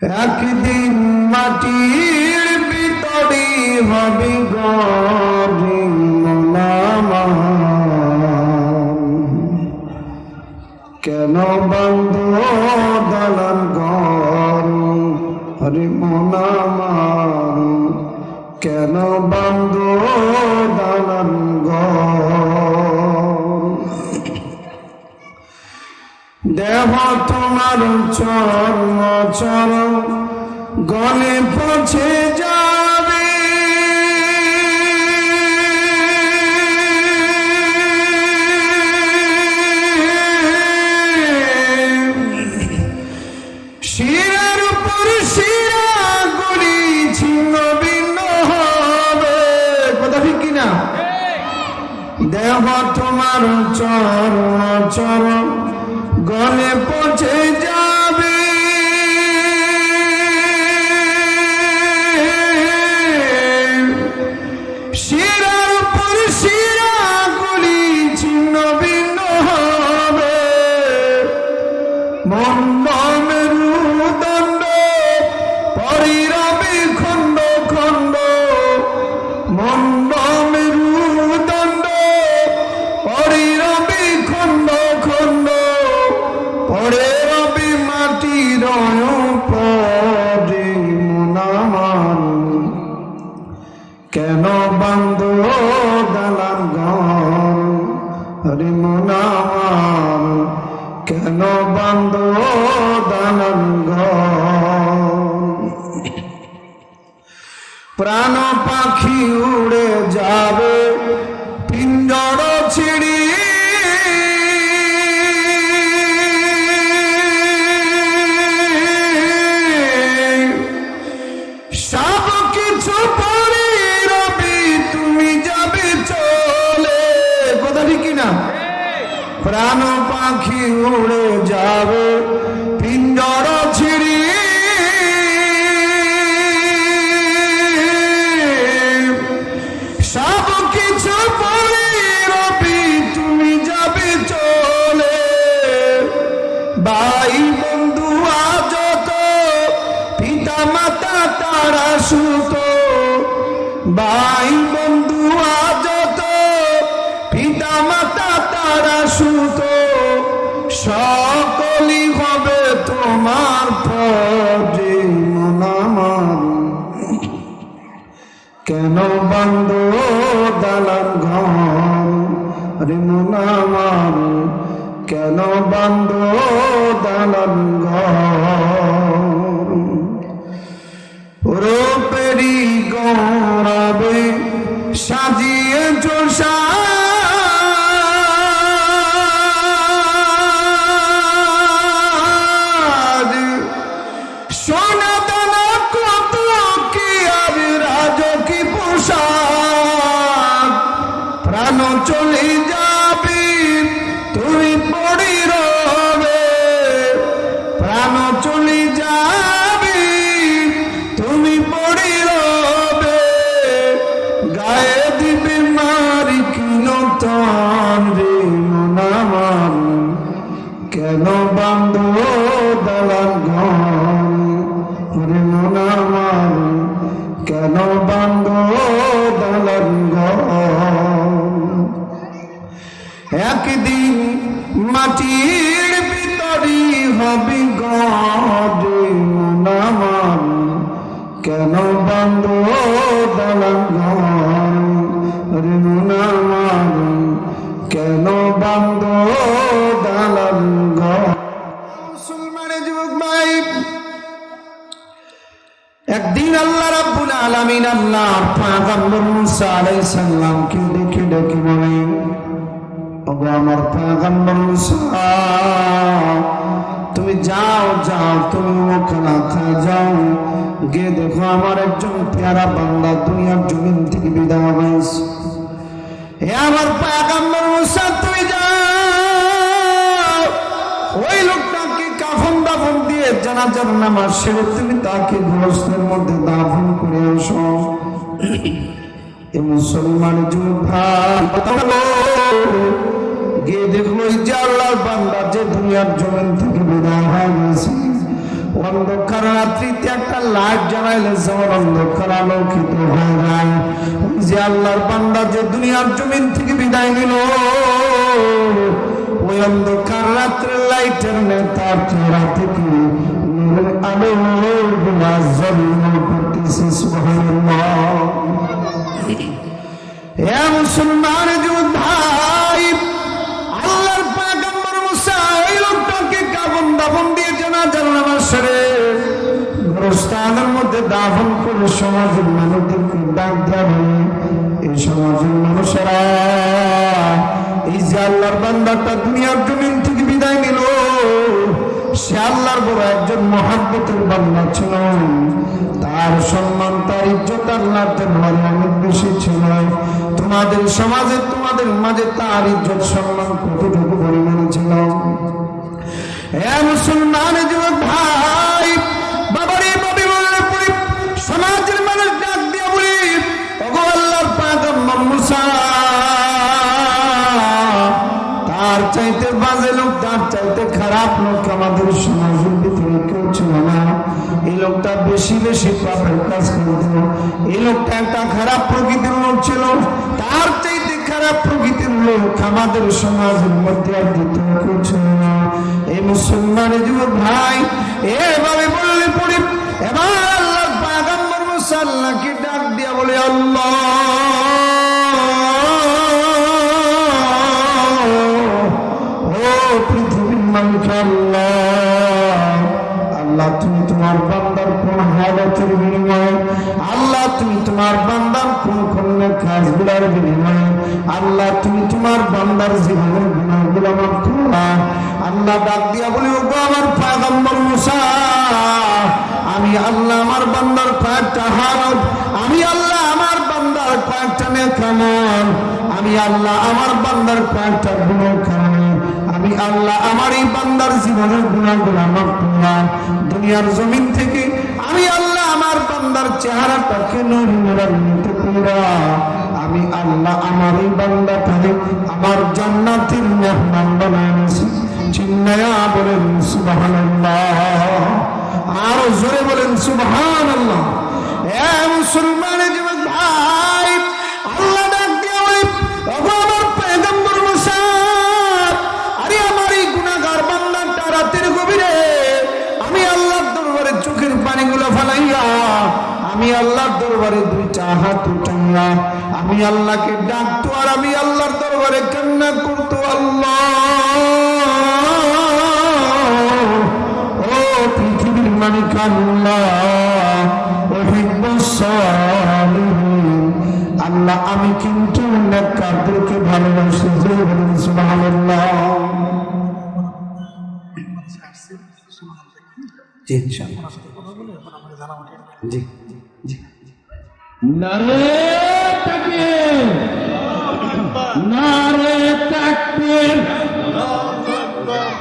একদিন মাটির ভিতরে হবে কেন বন্ধ দালান ঘর? হরে মনামার কেন বন্ধ দালান ঘর? দেহ তোমার চর্ম চর গলে পৌঁছে যাবে। শিরার উপর শিরা গুলি ছিন্ন ভিন্ন হবে। কথা ঠিক কিনা? দেহ তোমার চরণ চরণ গলে পৌঁছে যাবে উড়ে যাবে পিঞ্জর ছিড়ি। সব কিছু পরে রবি, তুমি যাবে চলে। ভাই বন্ধু, আজ তো পিতা মাতা তারা সুত। ভাই বন্ধু, আজ তোমার পরে মনামান কেন বন্ধ দালান ঘর? রে মনামান কেন বন্ধ দালান ঘর? রূপেরি গৌরবে সাজিয়ে কেন বান্ধ দালান ঘর? রে মনামান কেন বান্ধ দালান একদিন মাটির ভিতরি হবি গরে মনামান কেন বন্ধ দালান ঘর? রে মনামান কেন বন্ধ আল্লাহ রাব্বুল আলামিন আল্লাহ পয়গম্বর মুসা আলাইহিস দেখে বলেন? ওগো আমার পয়গম্বর মুসা, তুমি যাও যাও, তুমি যাও। গিয়ে দেখো আমার একজন পেয়ারা বান্দা দুনিয়ার জমিন থেকে বিদায় হয়েছে। এ আমার পয়গম্বর মুসা, তুমি যাও। ওই দিয়ে জানাজার নামাজ সেরে তুমি তাকে গোরস্তের মধ্যে দাফন করে আসো। মুসলমান গিয়ে দেখল যে আল্লাহর বান্দা, যে দুনিয়ার জমিন থেকে বিদায় হয়ে গেছে। অন্ধকার রাত্রিতে একটা লাইট জ্বালাইলে যেমন অন্ধকার আলোকিত হয়ে যায়। যে আল্লাহর বান্দা যে দুনিয়ার জমিন থেকে বিদায় নিল, ওই অন্ধকার রাত্রের লাইটের নেতার চেহারা থেকে আলো জন্ম করতেছে এ মুসলমান ভাই আল্লাহর পাগম্বর মুসা ওই লোকটাকে সমাজের মানুষেরা, এই যে আল্লাহর বান্দাটা দুনিয়ার জমিন থেকে সে আল্লাহর বড় একজন মহাব্বতের বান্দা ছিল তার সম্মান, তার ইজ্জত আল্লাহ দরবারে অনেক বেশি ছিল। তোমাদের সমাজে, তোমাদের মাঝে তার ইজ্জত, সম্মান কতটুকু পরিমাণে ছিল? আল্লাহর তার চাইতে বাজে লোক তার চাইতে খারাপ লোক আমাদের সমাজের ভিতরে কেউ ছিল না। এই লোকটা বেশি বেশি পাপের কাজ করত। এই লোকটা একটা খারাপ প্রকৃতির লোক ছিল। তার চাইতে খারাপ প্রকৃতির লোক আমাদের সমাজের মধ্যে আর দ্বিতীয় কেউ ছিল না। এই মুসলমান যুবক ভাই, এভাবে বললে পড়ে, এবার আল্লাহ পাগাম্বর মুসাল্লাহকে ডাক দিয়া বলে, আল্লাহ আল্লাহ, তুমি তোমার বান্দার কোন হালতের বিনিময়ে, আল্লাহ, তুমি তোমার বান্দার কোন কোন কাজগুলার বিনিময়ে, আল্লাহ, তুমি তোমার বান্দার জীবনের গুণাগুলো মাফ করলা আল্লাহ ডাক দিয়া বলি, ওগো আমার পাগম্বর মুসা, আমি আল্লাহ আমার বান্দার কয়েকটা হালত আমি আল্লাহ আমার বান্দার কয়েকটা নেকামল আমি আল্লাহ আমার বান্দার কয়েকটা গুণ কারণে আমি আল্লাহ আমার এই বান্দার জীবনের গুণাগুলা মাফ দুনিয়ার জমিন থেকে আমি আল্লাহ আমার বান্দার চেহারাটাকে নরিমরান্বিত করলাম। আমি আল্লাহ আমার এই বান্দাটাকে আমার জান্নাতের মেহমান বানাইছি চিন্নায়া বলেন, সুবহানাল্লাহ। আরও জোরে বলেন, সুবহানাল্লাহ। এ মুসলমান যুবক ভাই। আমি আল্লাহর দরবারে দুইটা হাত উঠাইয়া, আমি আল্লাহকে ডাকতো আর আমি আল্লাহর দরবারে কান্না করতো, আল্লাহ, ও পৃথিবীর মালিক আল্লাহ আল্লাহ, আমি কিন্তু নেককারদেরকে ভালোবাসি যে সুবহানাল্লাহ। জি জি। নারে তাকবীর। নারে তাকবীর।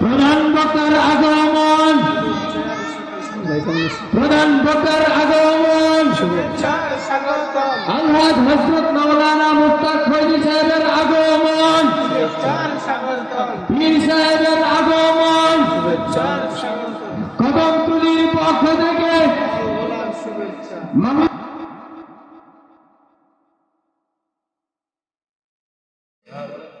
প্রধান বক্তার আগমন। প্রধান বক্তার আগমন। আল্লাহ হজরত মৌলানা মুস্তাক ফৈজি সাহেবের আগমন। পীর সাহেবের আগমন কদমতুলির পক্ষ থেকে মামা একটু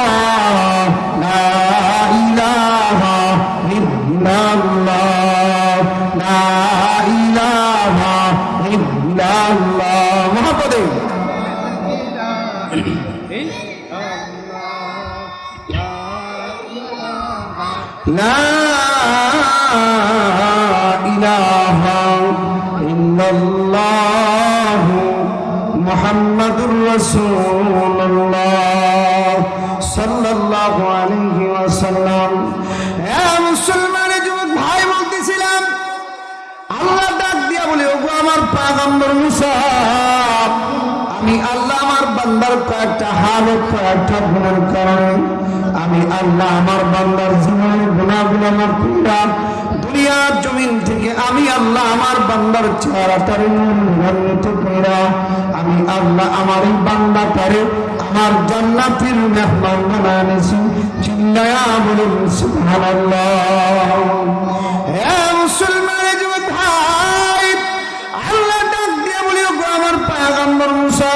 ইল্লাল্লাহ মুহাম্মাদুর রাসূলুল্লাহ সাল্লাল্লাহু আলাইহি ওয়াসাল্লাম। এ মুসলমান যুবক ভাই বলতেছিলাম, আল্লাহ ডাক দিয়া বলে, ওগো আমার পাগম্বর মুসা, আমি আল্লাহ আমার বান্দা বান্দার কয়েকটা হালত কয়েকটা গুণের কারণে, আমি আল্লাহ আমার বান্দার জীবনের গুণাগুলো আমার পীড়া দুনিয়ার জমিন থেকে আমি আল্লাহ আমার বান্দার চেহারাটারে মনোনীত কইরা, আমি আল্লাহ আমার এই বান্দাটারে আমার জান্নাতের মেহমান বানায় এনেছি। চিল্লায়া বলুন, সুবহানাল্লাহ। আমার মুসা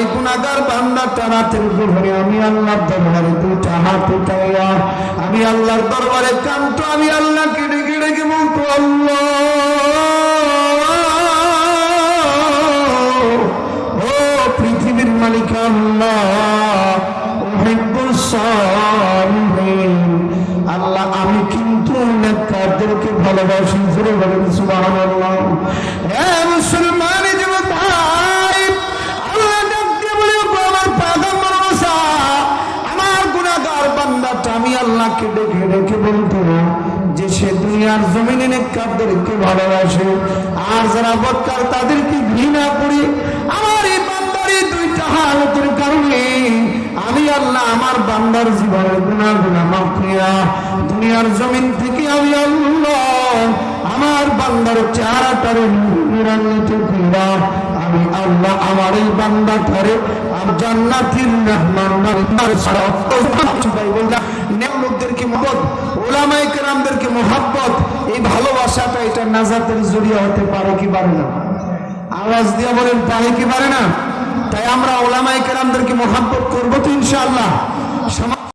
এই গুণাগার বান্দাটা রাতের গভীরে আমি আল্লাহর দরবারে দুইটা হাত উঠাইয়া, আমি আল্লাহর দরবারে কান্ত আমি আল্লাহকে ডেকে ডেকে বলতো আল্লাহ, ও পৃথিবীর মালিক আল্লাহ। আল্লাহ, আমি কিন্তু নেতাদেরকে ভালোবাসি, জোরে বলেন সুবহানাল্লাহ আমি আল্লাহকে ডেকে ডেকে বলতো যে সে দুনিয়ার জমিনে নেককারদেরকে ভালোবাসে আর যারা বৎকার তাদেরকে ঘৃণা করি আমার এই বান্দার দুইটা হালতের কারণে আমি আল্লাহ আমার বান্দার জীবনের গুণা গুণা মাফিয়া দুনিয়ার জমিন থেকে আমি আল্লাহ আমার বান্দার চেহারাটারে নিরান্বিত কইরা আমি আল্লাহ আমার এই বান্দাটারে আর জান্নাতির মেহমান মহব্বত ওলামাই কেরামদেরকে মহাব্বত, এই ভালোবাসাটা এটা নাজাতের জড়িয়ে হতে পারে কি পারে না? আওয়াজ দিয়ে বলেন, পারে কি পারে না? তাই আমরা ওলামাই কেরামদেরকে মহাব্বত করব তো ইনশাআল্লাহ।